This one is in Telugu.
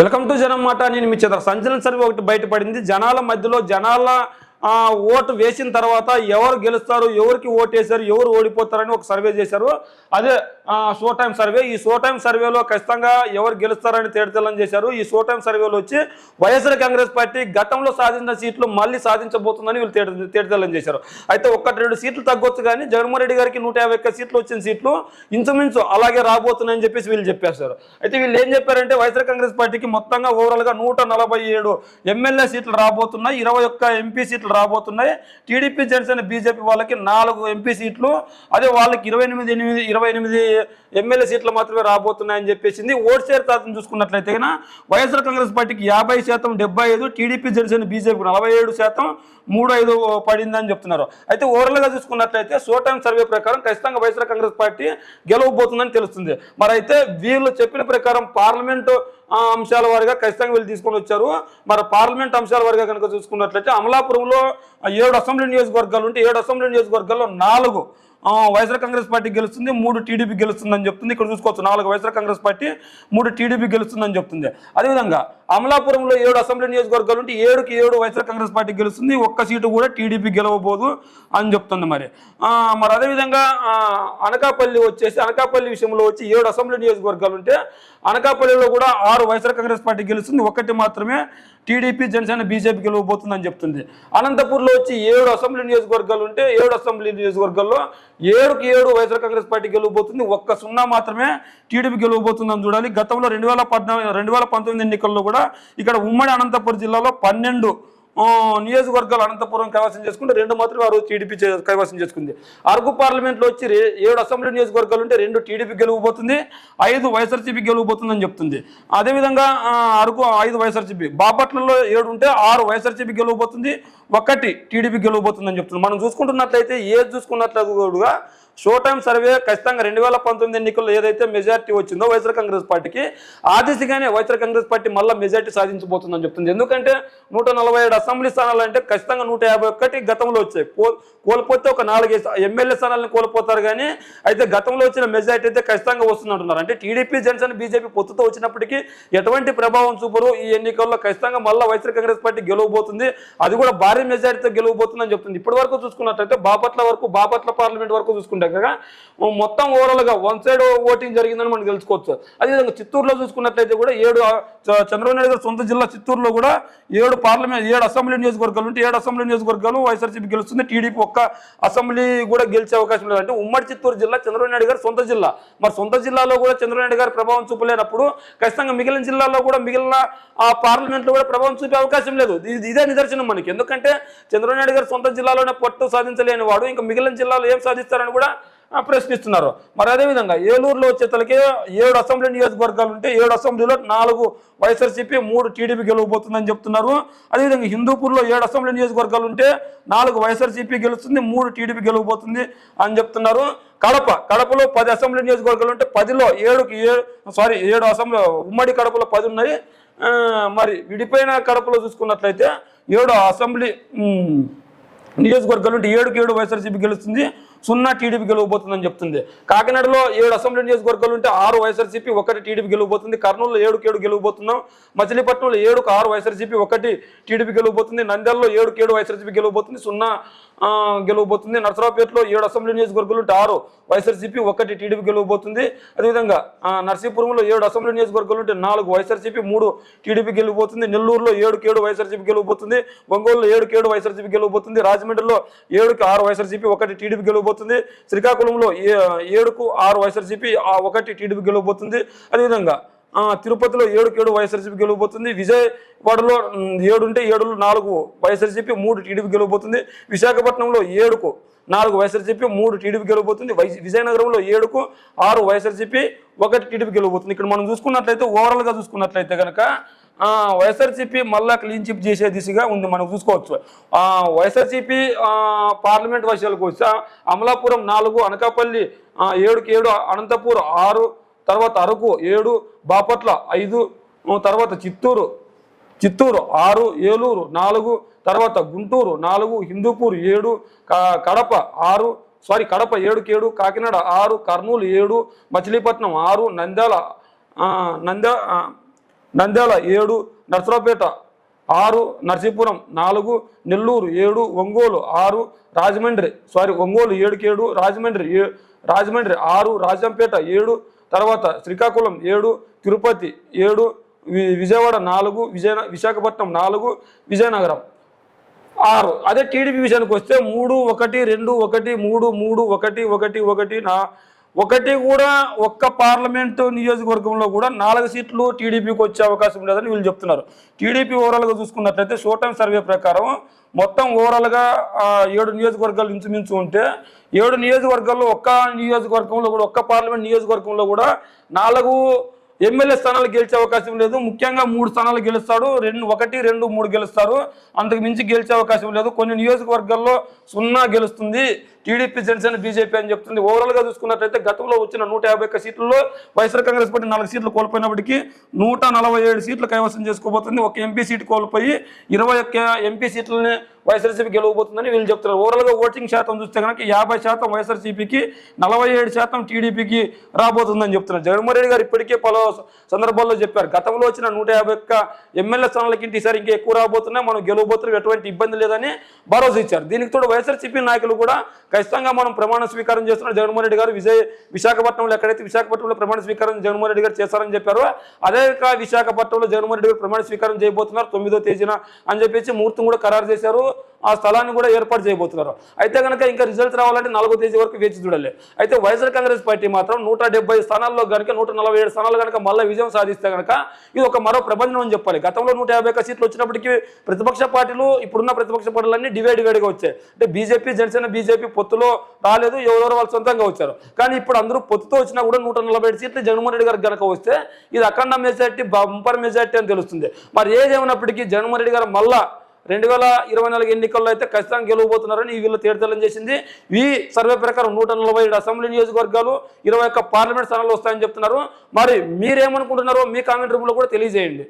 వెల్కమ్ టు జనం మాట. నేను మీ చిత్ర సంచలన సర్వే ఒకటి బయటపడింది. జనాల మధ్యలో జనాల ఓటు వేసిన తర్వాత ఎవరు గెలుస్తారు ఎవరికి ఓటు వేశారు ఎవరు ఓడిపోతారని ఒక సర్వే చేశారు. అదే షో టైం సర్వే ఈ షో టైం సర్వేలో ఖచ్చితంగా ఎవరు గెలుస్తారని తేడతెల్లం చేశారు. ఈ షో టైం సర్వేలో వచ్చి వైఎస్ఆర్ కాంగ్రెస్ పార్టీ గతంలో సాధించిన సీట్లు మళ్ళీ సాధించబోతుందని వీళ్ళు తేడ తేడతెల్లం చేశారు. అయితే ఒక్కటి రెండు సీట్లు తగ్గొచ్చు కానీ జగన్మోహన్ రెడ్డి గారికి నూట యాభై ఒక్క సీట్లు వచ్చిన సీట్లు ఇంచుమించు అలాగే రాబోతున్నాయని చెప్పేసి వీళ్ళు చెప్పేశారు. అయితే వీళ్ళు ఏం చెప్పారంటే వైఎస్ఆర్ కాంగ్రెస్ పార్టీకి మొత్తంగా ఓవరాల్గా నూట నలభై ఏడు ఎమ్మెల్యే సీట్లు రాబోతున్నాయి ఇరవై ఒక్క ఎంపీ సీట్లు రాబోతున్నాయి. టీడీపీ జనసేన బీజేపీ వాళ్ళకి నాలుగు ఎంపీ సీట్లు. అదే వాళ్ళకి ఇరవై ఎనిమిది ఎనిమిది ఇరవై ఎనిమిది ఎమ్మెల్యే సీట్లు మాత్రమే రాబోతున్నాయని చెప్పేసింది. ఓట్ షేర్ శాతం చూసుకున్నట్లయితే వైఎస్ఆర్ కాంగ్రెస్ పార్టీకి యాభై శాతం డెబ్బై ఐదు టీడీపీ జనసేన బీజేపీకి నలభై ఏడు శాతం మూడు ఐదు పడిందని చెప్తున్నారు. అయితే ఓవరాల్గా చూసుకున్నట్లయితే సో టైం సర్వే ప్రకారం ఖచ్చితంగా వైఎస్ఆర్ కాంగ్రెస్ పార్టీ గెలవబోతుందని తెలుస్తుంది. మరి అయితే వీళ్ళు చెప్పిన ప్రకారం పార్లమెంటు అంశాల వారిగా ఖచ్చితంగా వీళ్ళు తీసుకొని వచ్చారు. మరి పార్లమెంట్ అంశాల వారిగా కనుక చూసుకున్నట్లయితే అమలాపురంలో ఏడు అసెంబ్లీ నియోజకవర్గాలు ఉంటే ఏడు అసెంబ్లీ నియోజకవర్గాల్లో నాలుగు వైఎస్ఆర్ కాంగ్రెస్ పార్టీ గెలుస్తుంది మూడు టీడీపీ గెలుస్తుందని చెప్తుంది. ఇక్కడ చూసుకోవచ్చు నాలుగు వైఎస్ఆర్ కాంగ్రెస్ పార్టీ మూడు టీడీపీ గెలుస్తుందని చెప్తుంది. అదేవిధంగా అమలాపురంలో ఏడు అసెంబ్లీ నియోజకవర్గాలు ఉంటే ఏడుకి ఏడు వైఎస్ఆర్ కాంగ్రెస్ పార్టీ గెలుస్తుంది. ఒక్క సీటు కూడా టీడీపీ గెలవబోదు అని చెప్తుంది మరి. మరి అదేవిధంగా అనకాపల్లి వచ్చేసి అనకాపల్లి విషయంలో వచ్చి ఏడు అసెంబ్లీ నియోజకవర్గాలు ఉంటే అనకాపల్లిలో కూడా ఆరు వైఎస్ఆర్ కాంగ్రెస్ పార్టీ గెలుస్తుంది. ఒకటి మాత్రమే టీడీపీ జనసేన బీజేపీ గెలవబోతుందని చెప్తుంది. అనంతపూర్లో వచ్చి ఏడు అసెంబ్లీ నియోజకవర్గాలు ఉంటే ఏడు అసెంబ్లీ నియోజకవర్గాల్లో ఏడుకి ఏడు వైఎస్ఆర్ కాంగ్రెస్ పార్టీ గెలవబోతుంది. ఒక్క సున్నా మాత్రమే టీడీపీ గెలవబోతుందని చూడాలి. గతంలో రెండు వేల పద్నాలుగు రెండు వేల పంతొమ్మిది ఎన్నికల్లో కూడా ఇక్కడ ఉమ్మడి అనంతపురం జిల్లాలో పన్నెండు నియోజకవర్గాలు అనంతపురం కైవసం చేసుకుంటే రెండు మాత్రమే ఆ రోజు టీడీపీ చే- కైవసం చేసుకుంది. అరకు పార్లమెంట్లో వచ్చి ఏడు అసెంబ్లీ నియోజకవర్గాలు ఉంటే రెండు టీడీపీ గెలువబోతుంది ఐదు వైఎస్ఆర్సీపీ గెలువబోతుందని చెప్తుంది. అదేవిధంగా అరకు ఐదు వైఎస్ఆర్సీపీ బాపట్లలో ఏడు ఉంటే ఆరు వైఎస్ఆర్సీపీ గెలువబోతుంది ఒకటి టీడీపీ గెలువబోతుందని చెప్తుంది. మనం చూసుకుంటున్నట్లయితే ఏది చూసుకున్నట్లయితే కూడా షో టైం సర్వే ఖచ్చితంగా రెండు వేల పంతొమ్మిది ఎన్నికల్లో ఏదైతే మెజారిటీ వచ్చిందో వైఎస్ఆర్ కాంగ్రెస్ పార్టీకి ఆ దిశగానే వైఎస్ఆర్ కాంగ్రెస్ పార్టీ మళ్ళీ మెజార్టీ సాధించబోతుందని చెప్తుంది. ఎందుకంటే నూట నలభై ఏడు అసెంబ్లీ స్థానాలు అంటే ఖచ్చితంగా నూట యాభై ఒకటి గతంలో వచ్చాయి. కో- కోల్పోతే ఒక నాలుగు ఎమ్మెల్యే స్థానాలను కోల్పోతారు కానీ అయితే గతంలో వచ్చిన మెజారిటీ అయితే ఖచ్చితంగా వస్తుందంటున్నారు. అంటే టీడీపీ జనసేన బీజేపీ పొత్తుతో వచ్చినప్పటికీ ఎటువంటి ప్రభావం చూపరు. ఈ ఎన్నికల్లో ఖచ్చితంగా మళ్ళీ వైఎస్ఆర్ కాంగ్రెస్ పార్టీ గెలవబోతుంది. అది కూడా భారీ మెజార్టీతో గెలవబోతుందని చెప్తుంది. ఇప్పటి వరకు చూసుకున్నట్లయితే బాపట్ల వరకు బాపట్ల పార్లమెంట్ వరకు చూసుకుంటే ఉండగా మొత్తం ఓవరాల్గా వన్ సైడ్ ఓటింగ్ జరిగిందని మనం తెలుసుకోవచ్చు. అదేవిధంగా చిత్తూరులో చూసుకున్నట్లయితే కూడా ఏడు చంద్రబాబు నాయుడు గారు సొంత జిల్లా చిత్తూరులో కూడా ఏడు పార్లమెంట్ ఏడు అసెంబ్లీ నియోజకవర్గాలు ఉంటే ఏడు అసెంబ్లీ నియోజకవర్గాలు వైఎస్ఆర్సీపీ గెలుస్తుంది టీడీపీ ఒక్క అసెంబ్లీ కూడా గెలిచే అవకాశం లేదు. అంటే ఉమ్మడి చిత్తూరు జిల్లా చంద్రబాబు నాయుడు గారి సొంత జిల్లా. మరి సొంత జిల్లాలో కూడా చంద్రబాబు నాయుడు గారి ప్రభావం చూపలేనప్పుడు ఖచ్చితంగా మిగిలిన జిల్లాలో కూడా మిగిలిన ఆ పార్లమెంట్లో కూడా ప్రభావం చూపే అవకాశం లేదు. ఇది ఇదే నిదర్శనం మనకి. ఎందుకంటే చంద్రబాబు నాయుడు గారు సొంత జిల్లాలోనే పట్టు సాధించలేని వాడు. ఇంకా మిగిలిన జిల్లాలో ఏం సాధిస్తారని కూడా ప్రశ్నిస్తున్నారు. మరి అదేవిధంగా ఏలూరులో వచ్చేతలకి ఏడు అసెంబ్లీ నియోజకవర్గాలు ఉంటే ఏడు అసెంబ్లీలో నాలుగు వైఎస్ఆర్సీపీ మూడు టీడీపీ గెలవబోతుందని చెప్తున్నారు. అదేవిధంగా హిందూపూర్లో ఏడు అసెంబ్లీ నియోజకవర్గాలు ఉంటే నాలుగు వైఎస్ఆర్సీపీ గెలుస్తుంది మూడు టీడీపీ గెలవబోతుంది అని చెప్తున్నారు. కడప కడపలో పది అసెంబ్లీ నియోజకవర్గాలు ఉంటే పదిలో ఏడుకి ఏడు సారీ ఏడు అసెంబ్లీ ఉమ్మడి కడపలో పది ఉన్నాయి. మరి విడిపోయిన కడపలో చూసుకున్నట్లయితే ఏడు అసెంబ్లీ నియోజకవర్గాలు ఉంటే ఏడుకి ఏడు వైఎస్ఆర్సీపీ గెలుస్తుంది. సున్నా టీడీపీ గెలవబోతుందని చెప్తుంది. కాకినాడలో ఏడు అసెంబ్లీ నియోజకవర్గాలు ఉంటే ఆరు వైఎస్ఆర్సీపీ ఒకటి టీడీపీ గెలవబోతుంది. కర్నూలులో ఏడుకి ఏడు గెలవబోతున్నాం. మచిలీపట్నంలో ఏడుకు ఆరు వైఎస్ఆర్సీపీ ఒకటి టీడీపీ గెలవబోతుంది. నంద్యాలలో ఏడుకి ఏడు వైఎస్ఆర్సీపీ గెలవబోతుంది. సున్నా గెలవబోతుంది. నర్సరావుపేటలో ఏడు అసెంబ్లీ నియోజకవర్గాలు ఉంటే ఆరు. వైఎస్ఆర్సీపీ ఒకటి టీడీపీ గెలవబోతుంది. అదేవిధంగా నర్సీపురంలో ఏడు అసెంబ్లీ నియోజకవర్గాలు ఉంటే నాలుగు. వైఎస్ఆర్సీపీ మూడు టీడీపీ గెలవబోతుంది. నెల్లూరులో ఏడుకి ఏడు వైఎస్ఆర్సీపీ గెలవబోతుంది. ఒంగోలులో ఏడుకి ఏడు వైఎస్ఆర్సీపీ గెలవబోతుంది. రాజమండ్రిలో ఏడుకి ఆరు వైఎస్ఆర్సీపీ ఒకటి టీడీపీ గెలవబోతుంది. శ్రీకాకుళంలో ఏ- ఏడుకు ఆరు వైఎస్ఆర్సీపీ ఒకటి టీడీపీ గెలవబోతుంది. అదేవిధంగా తిరుపతిలో ఏడుకి ఏడు వైఎస్ఆర్సీపీ గెలవబోతుంది. విజయవాడలో ఏడుంటే ఏడు ఉంటే నాలుగు వైఎస్ఆర్సీపీ మూడు టీడీపీ గెలవబోతుంది. విశాఖపట్నంలో ఏడుకు నాలుగు వైఎస్ఆర్సీపీ మూడు టీడీపీ గెలవబోతుంది. వై విజయనగరంలో ఏడుకు ఆరు వైఎస్ఆర్సీపీ ఒకటి టీడీపీ గెలవబోతుంది. ఇక్కడ మనం చూసుకున్నట్లయితే ఓవరాల్గా చూసుకున్నట్లయితే కనుక వైఎస్ఆర్సీపీ మళ్ళా క్లీన్ చిప్ చేసే దిశగా ఉంది. మనం చూసుకోవచ్చు. వైఎస్ఆర్సీపీ పార్లమెంట్ విషయాలకు వస్తే అమలాపురం నాలుగు అనకాపల్లి ఏడుకి ఏడు అనంతపూర్ ఆరు తర్వాత అరకు ఏడు బాపట్ల ఐదు తర్వాత చిత్తూరు చిత్తూరు ఆరు ఏలూరు నాలుగు తర్వాత గుంటూరు నాలుగు హిందూపూర్ ఏడు కడప ఆరు సారీ కడప ఏడుకి ఏడు కాకినాడ ఆరు కర్నూలు ఏడు మచిలీపట్నం ఆరు నంద్యాల నంద్యా నంద్యాల ఏడు నర్సరావుపేట ఆరు నర్సీపురం నాలుగు నెల్లూరు ఏడు ఒంగోలు ఆరు రాజమండ్రి సారీ ఒంగోలు ఏడుకి ఏడు రాజమండ్రి ఏ రాజమండ్రి ఆరు రాజంపేట ఏడు తర్వాత శ్రీకాకుళం ఏడు తిరుపతి ఏడు వి- విజయవాడ నాలుగు విజయ విశాఖపట్నం నాలుగు విజయనగరం ఆరు. అదే టీడీపీ విషయానికి వస్తే మూడు ఒకటి రెండు ఒకటి మూడు మూడు ఒకటి ఒకటి ఒకటి నా ఒకటి కూడా ఒక్క పార్లమెంటు నియోజకవర్గంలో కూడా నాలుగు సీట్లు టీడీపీకి వచ్చే అవకాశం లేదని వీళ్ళు చెప్తున్నారు. టీడీపీ ఓవరాల్గా చూసుకున్నట్లయితే షో టైం సర్వే ప్రకారం మొత్తం ఓవరాల్గా ఏడు నియోజకవర్గాలు ఇంచుమించు ఉంటే ఏడు నియోజకవర్గాల్లో ఒక్క నియోజకవర్గంలో కూడా ఒక్క పార్లమెంట్ నియోజకవర్గంలో కూడా నాలుగు ఎమ్మెల్యే స్థానాలు గెలిచే అవకాశం లేదు. ముఖ్యంగా మూడు స్థానాలు గెలుస్తాడు రెండు ఒకటి రెండు మూడు గెలుస్తారు. అంతకు మించి గెలిచే అవకాశం లేదు. కొన్ని నియోజకవర్గాల్లో సున్నా గెలుస్తుంది. టీడీపీ జనసేన బీజేపీ అని చెప్తుంది. ఓవరాల్గా చూసుకున్నట్లయితే గతంలో వచ్చిన నూట యాభై ఒక్క సీట్లలో వైఎస్ఆర్ కాంగ్రెస్ పార్టీ నాలుగు సీట్లు కోల్పోయినప్పటికీ నూట నలభై ఏడు సీట్లు కైవసం చేసుకోబోతుంది. ఒక ఎంపీ సీట్ కోల్పోయి ఇరవై ఒక్క ఎంపీ సీట్లని వైఎస్ఆర్సీపీ గెలవబోతుందని వీళ్ళు చెప్తున్నారు. ఓవరాల్గా ఓటింగ్ శాతం చూస్తే కనుక యాభై శాతం వైఎస్ఆర్సీపీకి నలభై ఏడు శాతం టీడీపీకి రాబోతుందని చెప్తున్నారు. జగన్మోహన్ రెడ్డి గారు ఇప్పటికే పలు సందర్భాల్లో చెప్పారు. గతంలో వచ్చిన నూట యాభై ఒక్క ఎమ్మెల్యే స్థానాలకి ఈసారి ఇంకా ఎక్కువ రాబోతున్నాయి. మనం గెలవబోతున్నాం. ఎటువంటి ఇబ్బంది లేదని భరోసా ఇచ్చారు. దీనికి తోడు వైఎస్ఆర్సీపీ నాయకులు కూడా ఖచ్చితంగా మనం ప్రమాణ స్వీకారం చేస్తున్న. జగన్మోహన్ రెడ్డి గారు విజయ విశాఖపట్నంలో ఎక్కడైతే విశాఖపట్నంలో ప్రమాణ స్వీకారం జగన్మోహన్ రెడ్డి గారు చేస్తారని చెప్పారు అదే విశాఖపట్నంలో జగన్మోహన్ రెడ్డి గారు ప్రమాణ స్వీకారం చేయబోతున్నారు తొమ్మిదో తేదీన అని చెప్పేసి ముహూర్తం కూడా ఖరారు చేశారు. ఆ స్థలాన్ని కూడా ఏర్పాటు చేయబోతున్నారు. అయితే కనుక ఇంకా రిజల్ట్స్ రావాలంటే నాలుగో తేదీ వరకు వేచి చూడాలి. అయితే వైఎస్ఆర్ కాంగ్రెస్ పార్టీ మాత్రం నూట డెబ్బై స్థానాల్లో కనుక నూట నలభై ఏడు స్థానాలు కనుక మళ్ళీ విజయం సాధిస్తే కనుక ఇది ఒక మరో ప్రబంధనం అని చెప్పాలి. గతంలో నూట యాభై ఒక్క సీట్లు వచ్చినప్పటికీ ప్రతిపక్ష పార్టీలు ఇప్పుడున్న ప్రతిపక్ష పార్టీలన్నీ డివైడ్ డివైడ్గా వచ్చాయి. అంటే బీజేపీ జనసేన బీజేపీ పొత్తులో రాలేదు ఎవరెవరు వాళ్ళు సొంతంగా వచ్చారు. కానీ ఇప్పుడు అందరూ పొత్తుతో వచ్చినా కూడా నూట నలభై ఏడు సీట్లు జగన్మోహన్ రెడ్డి గారికి కనుక వస్తే ఇది అఖండ మెజార్టీ బంపర్ మెజార్టీ అని తెలుస్తుంది. మరి ఏదేమైనప్పటికీ జగన్మోహన్ రెడ్డి గారు మళ్ళా రెండు వేల ఇరవై నాలుగు ఎన్నికల్లో అయితే ఖచ్చితంగా గెలవబోతున్నారని ఈ వీళ్ళు తేడతలం చేసింది. ఈ సర్వే ప్రకారం నూట నలభై ఏడు అసెంబ్లీ నియోజకవర్గాలు ఇరవై ఒక్క పార్లమెంట్ స్థానాలు వస్తాయని చెప్తున్నారు. మరి మీరేమనుకుంటున్నారో మీ కామెంట్ రూమ్లో కూడా తెలియజేయండి.